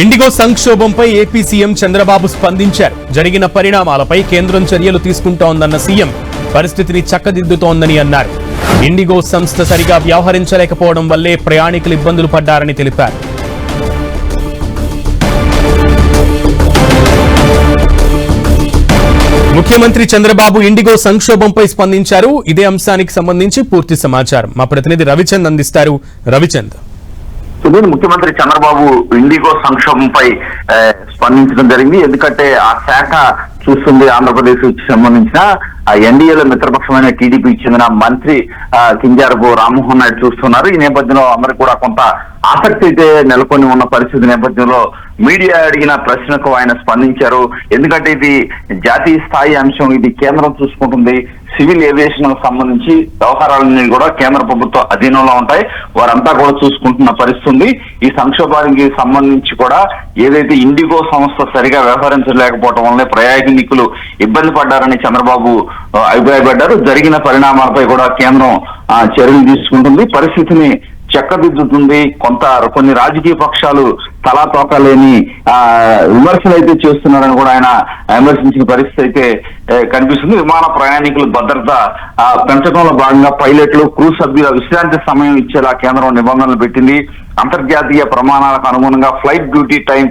IndiGo సంక్షోభంపై AP CM Chandrababu స్పందించారు. జరిగిన పరిణామాలపై కేంద్రం చర్యలు తీసుకుంటోందన్న సీఎం పరిస్థితిని చక్కదిద్దుతోందని అన్నారు. ఇండిగో సంస్థ సరిగా వ్యవహరించలేకపోవడం వల్లే ప్రయాణికులు ఇబ్బందులు పడ్డారని తెలిపారు. ముఖ్యమంత్రి చంద్రబాబు ఇండిగో సంక్షోభంపై స్పందించారు. ఇదే అంశానికి సంబంధించి పూర్తి సమాచారం. మా ప్రతినిధి రవిచంద్ అందిస్తారు. రవిచంద్ ముఖ్యమంత్రి చంద్రబాబు ఇండిగో సంక్షోభంపై స్పందించడం జరిగింది. ఎందుకంటే ఆ శాఖ చూస్తుంది ఆంధ్రప్రదేశ్కి సంబంధించిన ఎన్డీఏలో మిత్రపక్షమైన టీడీపీకి చెందిన మంత్రి కింజారపు రామ్మోహన్ నాయుడు చూస్తున్నారు. ఈ నేపథ్యంలో అందరికి కూడా కొంత ఆసక్తి అయితే నెలకొని ఉన్న పరిస్థితి నేపథ్యంలో మీడియా అడిగిన ప్రశ్నకు ఆయన స్పందించారు. ఎందుకంటే ఇది జాతీయ స్థాయి అంశం ఇది కేంద్రం చూసుకుంటుంది. సివిల్ ఏవియేషన్ సంబంధించి వ్యవహారాలన్నీ కూడా కేంద్ర ప్రభుత్వ అధీనంలో ఉంటాయి. వారంతా కూడా చూసుకుంటున్న పరిస్థితి ఈ సంక్షోభానికి సంబంధించి కూడా ఏదైతే ఇండిగో సంస్థ సరిగా వ్యవహరించలేకపోవడం వల్లే ప్రయాణికులు ఇబ్బంది పడ్డారని చంద్రబాబు అభిప్రాయపడ్డారు. జరిగిన పరిణామాలపై కూడా కేంద్రం ఆ, చర్యలు తీసుకుంటుంది. పరిస్థితిని చెక్కదిద్దుతుంది. కొంత కొన్ని రాజకీయ పక్షాలు తలా తోకలేని ఆ, విమర్శలు అయితే చేస్తున్నారని కూడా ఆయన విమర్శించిన పరిస్థితి అయితే కనిపిస్తుంది. విమాన ప్రయాణికుల భద్రత పెంచడంలో భాగంగా పైలట్లు క్రూ సభ్యుల విశ్రాంతి సమయం ఇచ్చేలా కేంద్రం నిబంధనలు పెట్టింది. అంతర్జాతీయ ప్రమాణాలకు అనుగుణంగా ఫ్లైట్ డ్యూటీ టైం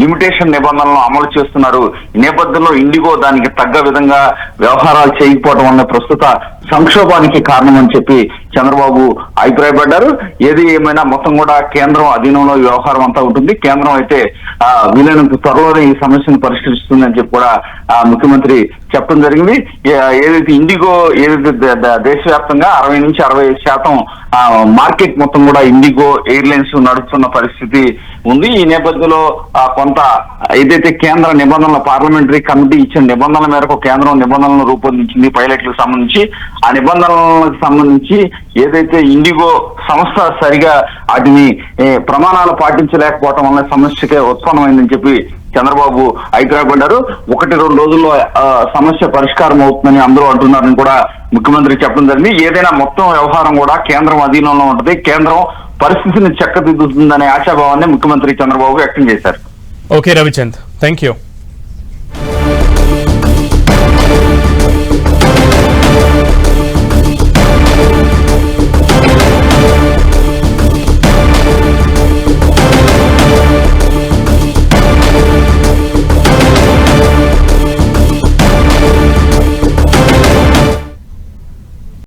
లిమిటేషన్ నిబంధనలను అమలు చేస్తున్నారు. ఈ నేపథ్యంలో ఇండిగో దానికి తగ్గ విధంగా వ్యవహారాలు చేయకపోవడం వల్ల ప్రస్తుత సంక్షోభానికి కారణం అని చెప్పి చంద్రబాబు అభిప్రాయపడ్డారు. ఏది ఏమైనా మొత్తం కూడా కేంద్రం అధీనంలో వ్యవహారం అంతా ఉంటుంది. కేంద్రం అయితే ఆ, వీలైనంత త్వరలోనే ఈ సమస్యను పరిష్కరిస్తుందని చెప్పి కూడా ముఖ్యమంత్రి ముఖ్యమంత్రి చెప్పడం జరిగింది. ఏదైతే ఇండిగో ఏదైతే దేశవ్యాప్తంగా అరవై నుంచి అరవై శాతం మార్కెట్ మొత్తం కూడా ఇండిగో ఎయిర్లైన్స్ నడుస్తున్న పరిస్థితి ఉంది. ఈ నేపథ్యంలో కొంత ఏదైతే కేంద్ర నిబంధనల పార్లమెంటరీ కమిటీ ఇచ్చిన నిబంధనల మేరకు కేంద్రం నిబంధనలను రూపొందించింది పైలట్లకు సంబంధించి. ఆ నిబంధనలకు సంబంధించి ఏదైతే ఇండిగో సంస్థ సరిగా వాటిని ప్రమాణాలు పాటించలేకపోవటం వల్ల సమస్యకే ఉత్పన్నమైందని చెప్పి చంద్రబాబు అభిప్రాయపడ్డారు ఒకటి రెండు రోజుల్లో సమస్య పరిష్కారం అవుతుందని అందరూ అంటున్నారని కూడా ముఖ్యమంత్రి చెప్పడం జరిగింది. ఏదైనా మొత్తం వ్యవహారం కూడా కేంద్రం అధీనంలో ఉంటుంది. కేంద్రం పరిస్థితిని చక్కదిద్దుతుందనే ఆశాభావాన్ని ముఖ్యమంత్రి చంద్రబాబు వ్యక్తం చేశారు. ఓకే రవిచంద్. Thank you